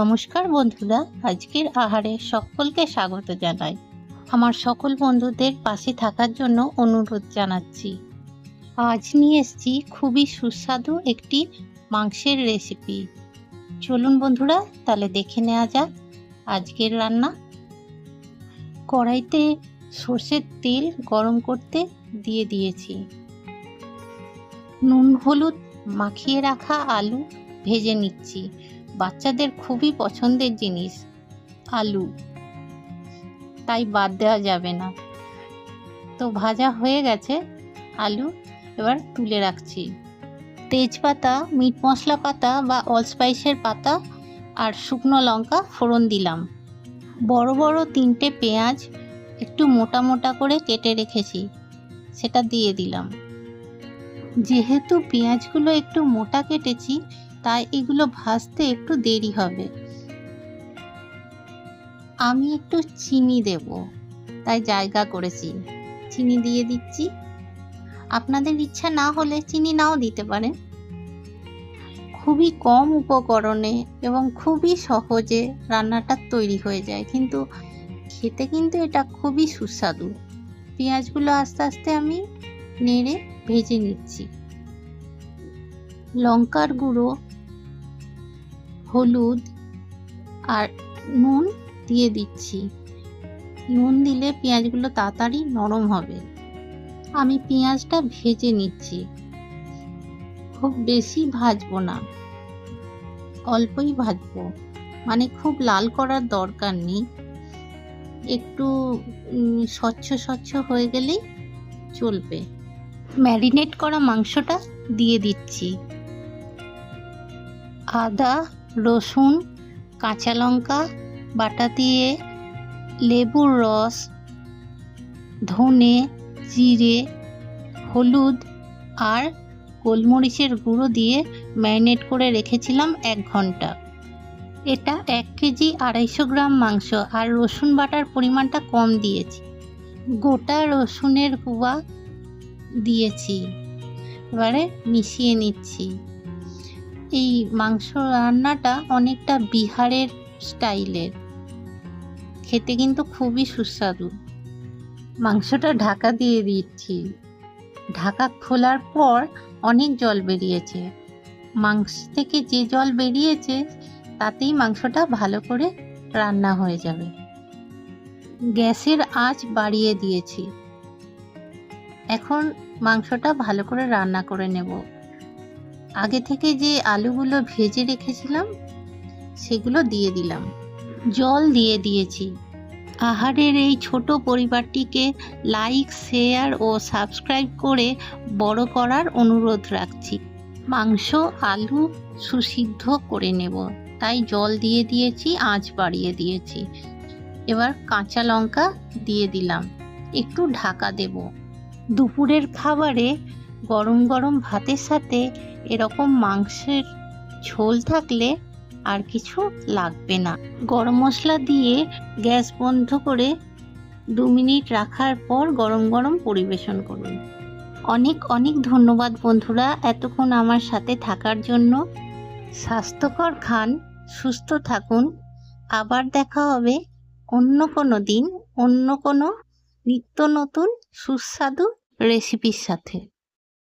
নমস্কার বন্ধুরা, আজকের আহারে সকলকে স্বাগত জানাই। আমার সকল বন্ধুদের পাশে থাকার জন্য অনুরোধ জানাচ্ছি। আজ নিয়ে এসছি খুবই সুস্বাদু একটি মাংসের রেসিপি চলুন বন্ধুরা, তাহলে দেখে নেওয়া যাক আজকের রান্না। কড়াইতে সর্ষের তেল গরম করতে দিয়ে দিয়েছি। নুন, হলুদ মাখিয়ে রাখা আলু ভেজে নিচ্ছি। বাচ্চাদের খুবই পছন্দের জিনিস, আলু। তাই বাদ দেওয়া যাবে না। তো ভাজা হয়ে গেছে আলু, এবার তুলে রাখছি। তেজপাতা, মিট মশলা পাতা বা অলস্পাইসের পাতা আর শুকনো লঙ্কা ফোড়ন দিলাম। বড় বড় তিনটে পেঁয়াজ একটু মোটা মোটা করে কেটে রেখেছি, সেটা দিয়ে দিলাম। যেহেতু পেঁয়াজগুলো একটু মোটা কেটেছি তাই এগুলো ভাজতে একটু দেরি হবে। আমি একটু চিনি দেব, তাই জায়গা করেছি। চিনি দিয়ে দিচ্ছি। আপনাদের ইচ্ছা না হলে চিনি নাও দিতে পারেন। খুবই কম উপকরণে এবং খুবই সহজে রান্নাটা তৈরি হয়ে যায়, কিন্তু খেতে কিন্তু এটা খুবই সুস্বাদু। পেঁয়াজগুলো আস্তে আস্তে আমি নেড়ে ভেজে নিচ্ছি। লঙ্কার গুঁড়ো হলুদ আর নুন দিয়ে দিচ্ছি। নুন দিলে পেঁয়াজগুলো তাড়াতাড়ি নরম হবে। আমি পেঁয়াজটা ভেজে নিচ্ছি। খুব বেশি ভাজবো না। অল্পই ভাজবো। মানে খুব লাল করার দরকার নেই। একটু স্বচ্ছ স্বচ্ছ হয়ে গেলেই চলবে। ম্যারিনেট করা মাংসটা দিয়ে দিচ্ছি। আদা রসুন, কাঁচা লঙ্কা, বাটা দিয়ে লেবুর রস, ধনে, জিরে, হলুদ আর গোলমরিচের গুঁড়ো দিয়ে ম্যারিনেট করে রেখেছিলাম এক ঘণ্টা। এটা এক কেজি আড়াইশো গ্রাম মাংস আর রসুন বাটার পরিমাণটা কম দিয়েছি। গোটা রসুনের কুয়া দিয়েছি। এবারে মিশিয়ে নিচ্ছি। এই মাংস রান্নাটা অনেকটা বিহারের স্টাইলের। খেতে কিন্তু খুবই সুস্বাদু। মাংসটা ঢাকা দিয়ে দিচ্ছি। ঢাকা খোলার পর অনেক জল বেরিয়েছে। মাংস থেকে যে জল বেরিয়েছে, তাতেই মাংসটা ভালো করে রান্না হয়ে যাবে। গ্যাসের আঁচ বাড়িয়ে দিয়েছি। এখন মাংসটা ভালো করে রান্না করে নেব। আগে থেকে যে আলুগুলো ভেজে রেখেছিলাম, সেগুলো দিয়ে দিলাম। জল দিয়ে দিয়েছি। আহারের এই ছোট পরিবারটিকে লাইক শেয়ার ও সাবস্ক্রাইব করে বড় করার অনুরোধ রাখছি। মাংস, আলু সুসিদ্ধ করে নেব। তাই জল দিয়ে দিয়েছি, আঁচ বাড়িয়ে দিয়েছি। এবার কাঁচা লঙ্কা দিয়ে দিলাম। একটু ঢাকা দেব। দুপুরের খাবারে গরম গরম ভাতের সাথে এরকম মাংসের ঝোল থাকলে আর কিছু লাগবে না। গরম মশলা দিয়ে গ্যাস বন্ধ করে দু মিনিট রাখার পর গরম গরম পরিবেশন করুন। অনেক অনেক ধন্যবাদ বন্ধুরা এতক্ষণ আমার সাথে থাকার জন্য। স্বাস্থ্যকর খান, সুস্থ থাকুন। আবার দেখা হবে অন্য কোনো দিন, অন্য কোনো নিত্য নতুন সুস্বাদু রেসিপির সাথে।